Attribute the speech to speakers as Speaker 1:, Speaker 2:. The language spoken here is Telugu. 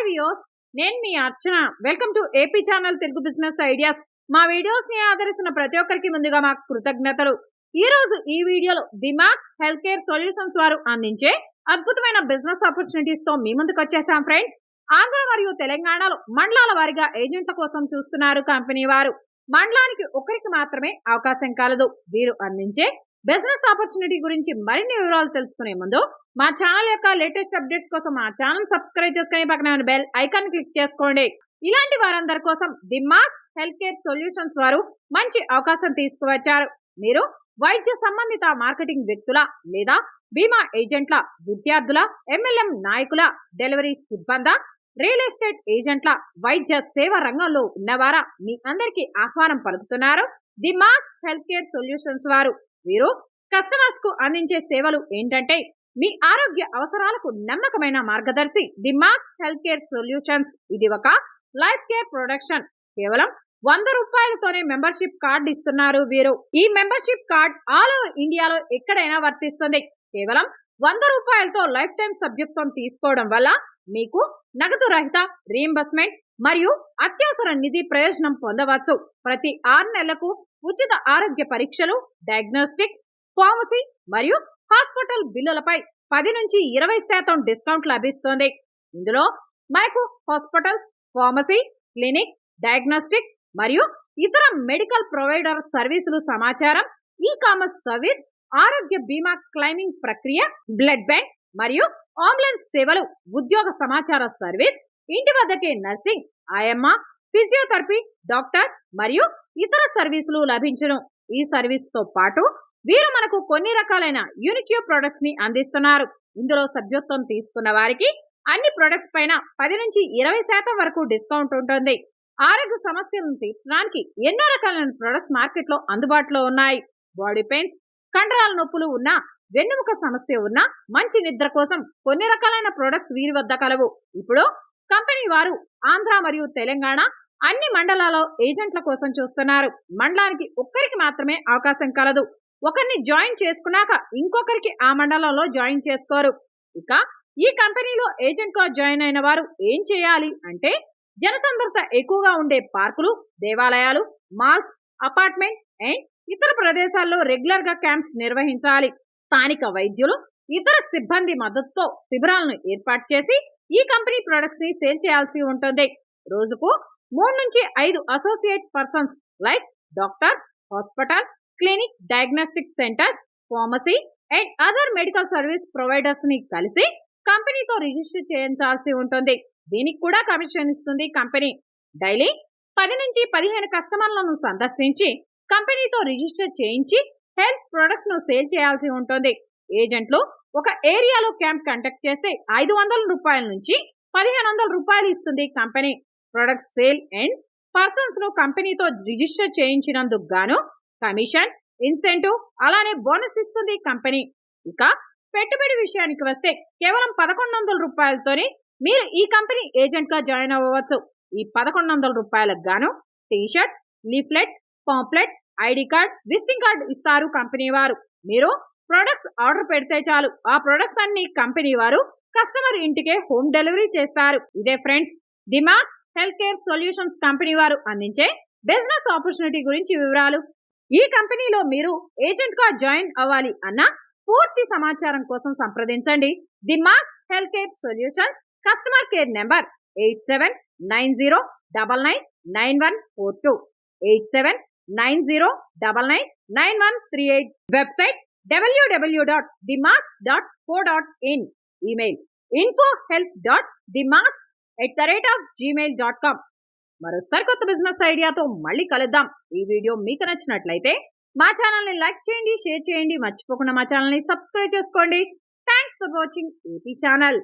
Speaker 1: హాయ్ నేను మీ Archana. Welcome to AP channel Telugu business ideas మా వీడియోస్ని ఆదరిస్తున్న ప్రతి ఒక్కరికి ముందుగా మాకు కృతజ్ఞతలు. ఈ రోజు ఈ వీడియోలో దిమాగ్ హెల్త్ కేర్ సొల్యూషన్స్ వారు అందించే అద్భుతమైన బిజినెస్ ఆపర్చునిటీస్తో మీ ముందుకు వచ్చేసాం ఫ్రెండ్స్. ఆంధ్ర మరియు తెలంగాణలో మండలాల వారిగా ఏజెంట్ల కోసం చూస్తున్నారు కంపెనీ వారు. మండలానికి ఒకరికి మాత్రమే అవకాశం కలదు. వీరు అందించే బిజినెస్ ఆపర్చునిటీ గురించి మరిన్ని వివరాలు తెలుసుకునే ముందు మా ఛానల్ యొక్క లేటెస్ట్ అప్డేట్స్ కోసం మా ఛానల్ సబ్స్క్రైబ్ చేసుకుని పక్కన ఉన్న బెల్ ఐకాన్ క్లిక్ చేసుకోండి. ఇలాంటి వారందరి కోసం దిమాగ్ హెల్త్ కేర్ సొల్యూషన్స్ వారు మంచి అవకాశం తీసుకువచ్చారు. మీరు వైద్య సంబంధిత మార్కెటింగ్ వ్యక్తుల లేదా బీమా ఏజెంట్ల విద్యార్థుల ఎంఎల్ఎం నాయకుల డెలివరీ సిబ్బంది రియల్ ఎస్టేట్ ఏజెంట్ల వైద్య సేవ రంగంలో ఉన్నవారా మీ అందరికీ ఆహ్వానం పలుకుతున్నారు. దిమాగ్ హెల్త్ కేర్ సొల్యూషన్స్ వారు వీరు కస్టమర్స్కు అందించే సేవలు ఏంటంటే మీ ఆరోగ్య అవసరాలకు నమ్మకమైన మార్గదర్శి the Mac health care solutions ఇది ఒక లైఫ్ కేర్ ప్రొడక్షన్. కేవలం వంద రూపాయలతోనే మెంబర్షిప్ కార్డ్ ఇస్తున్నారు వీరు. ఈ మెంబర్షిప్ కార్డ్ ఆల్ ఓవర్ ఇండియాలో ఎక్కడైనా వర్తిస్తుంది. కేవలం వంద రూపాయలతో లైఫ్ టైం సభ్యత్వం తీసుకోవడం వల్ల మీకు నగదు రహిత రీఎంబర్స్మెంట్ మరియు అత్యవసర నిధి ప్రయోజనం పొందవచ్చు. ప్రతి ఆరు నెలలకు ఉచిత ఆరోగ్య పరీక్షలు డయాగ్నోస్టిక్స్ ఫార్మసీ మరియు హాస్పిటల్ బిల్లులపై పది నుంచి ఇరవై శాతం డిస్కౌంట్ లభిస్తుంది. ఇందులో మనకు హాస్పిటల్ ఫార్మసీ క్లినిక్ డయాగ్నోస్టిక్ మరియు ఇతర మెడికల్ ప్రొవైడర్ సర్వీసులు సమాచారం ఈ కామర్స్ సర్వీస్ ఆరోగ్య బీమా క్లైమింగ్ ప్రక్రియ బ్లడ్ బ్యాంక్ మరియు ఆంబులెన్స్ సేవలు ఉద్యోగ సమాచార సర్వీస్ ఇంటి వద్దకే నర్సింగ్ ఆయమ్మ ఫిజియోథెరపీ డాక్టర్ మరియు ఇతర సర్వీసులు లభించును. ఈ సర్వీస్తో పాటు వీరు మనకు కొన్ని రకాలైన యూనిక్యూ ప్రొడక్ట్స్ని అందిస్తున్నారు. ఇందులో సభ్యత్వం తీసుకున్న వారికి అన్ని ప్రొడక్ట్స్ పైన పది నుంచి ఇరవై శాతం వరకు డిస్కౌంట్ ఉంటుంది. ఆరోగ్య సమస్యలను తీర్చడానికి ఎన్నో రకాలైన ప్రొడక్ట్స్ మార్కెట్లో అందుబాటులో ఉన్నాయి. బాడీ పెయిన్స్ కండరాల నొప్పులు ఉన్న వెన్నుముక సమస్య ఉన్న మంచి నిద్ర కోసం కొన్ని రకాలైన ప్రొడక్ట్స్ వీరి వద్ద కలవు. ఇప్పుడు కంపెనీ వారు ఆంధ్ర మరియు తెలంగాణ అన్ని మండలాల్లో ఏజెంట్ల కోసం చూస్తున్నారు. మండలానికి ఒక్కరికి మాత్రమే అవకాశం కలదు. ఒకరిని జాయిన్ చేసుకున్నాక ఇంకొకరికి ఆ మండలంలో జాయిన్ చేసుకోరు. ఇక ఈ కంపెనీలో ఏజెంట్గా జాయిన్ అయిన వారు ఏం చేయాలి అంటే జనసంద్రత ఎక్కువగా ఉండే పార్కులు దేవాలయాలు మాల్స్ అపార్ట్మెంట్ అండ్ ఇతర ప్రదేశాల్లో రెగ్యులర్గా క్యాంప్స్ నిర్వహించాలి. స్థానిక వైద్యులు ఇతర సిబ్బంది మద్దతుతో శిబిరాలను ఏర్పాటు చేసి ఈ కంపెనీ ప్రొడక్ట్స్ని సేల్ చేయాల్సి ఉంటుంది. రోజుకు మూడు నుంచి ఐదు associate persons like doctors hospital clinic diagnostic centres pharmacy and other medical service ప్రొవైడర్స్ని కలిసి కంపెనీతో రిజిస్టర్ చేయించాల్సి ఉంటుంది. దీనికి కూడా కమిషన్ ఇస్తుంది కంపెనీ. డైలీ పది నుంచి పదిహేను కస్టమర్లను సందర్శించి కంపెనీతో రిజిస్టర్ చేయించి హెల్త్ ప్రొడక్ట్స్ను సేల్ చేయాల్సి ఉంటుంది. ఏజెంట్లు ఒక ఏరియాలో క్యాంప్ కండక్ట్ చేస్తే ఐదు వందల రూపాయల నుంచి పదిహేను వందల రూపాయలు ఇస్తుంది కంపెనీ. ప్రొడక్ట్ సేల్ అండ్ పర్సన్స్ను కంపెనీతో రిజిస్టర్ చేయించినందుకు గాను కమిషన్ ఇన్సెంటివ్ అలానే బోనస్ ఇస్తుంది కంపెనీ. ఇక పెట్టుబడి విషయానికి వస్తే కేవలం పదకొండు వందల రూపాయలతోనే మీరు ఈ కంపెనీ ఏజెంట్గా జాయిన్ అవ్వవచ్చు ఈ పదకొండు వందల రూపాయలకు గాను t-shirt leaflet pamphlet ID card visiting card ఇస్తారు కంపెనీ వారు. మీరు ప్రొడక్ట్స్ ఆర్డర్ పెడితే చాలు. ఆ ప్రొడక్ట్స్ అన్ని కంపెనీ వారు కస్టమర్ ఇంటికే హోమ్ డెలివరీ చేస్తారు. ఇదే ఫ్రెండ్స్ దిమాగ్ హెల్త్ కేర్ సొల్యూషన్స్ కంపెనీ వారు అందించే బిజినెస్ ఆపర్చునిటీ గురించి వివరాలు. ఈ కంపెనీలో మీరు ఏజెంట్గా జాయిన్ అవ్వాలి అన్న పూర్తి సమాచారం కోసం సంప్రదించండి. Dimag health care solution customer care number eight seven nine zero double nine nine one four two. Eight seven nine zero double nine nine one three eight. Website W W dot Dimag dot co dot in email info health dot Dimag at the rate of gmail dot com మరోసారి కొత్త బిజినెస్ ఐడియాతో మళ్ళీ కలుద్దాం. ఈ వీడియో మీకు నచ్చినట్లయితే మా ఛానల్ని లైక్ చేయండి షేర్ చేయండి. మర్చిపోకుండా మా ఛానల్ని సబ్స్క్రైబ్ చేసుకోండి. Thanks for watching AP channel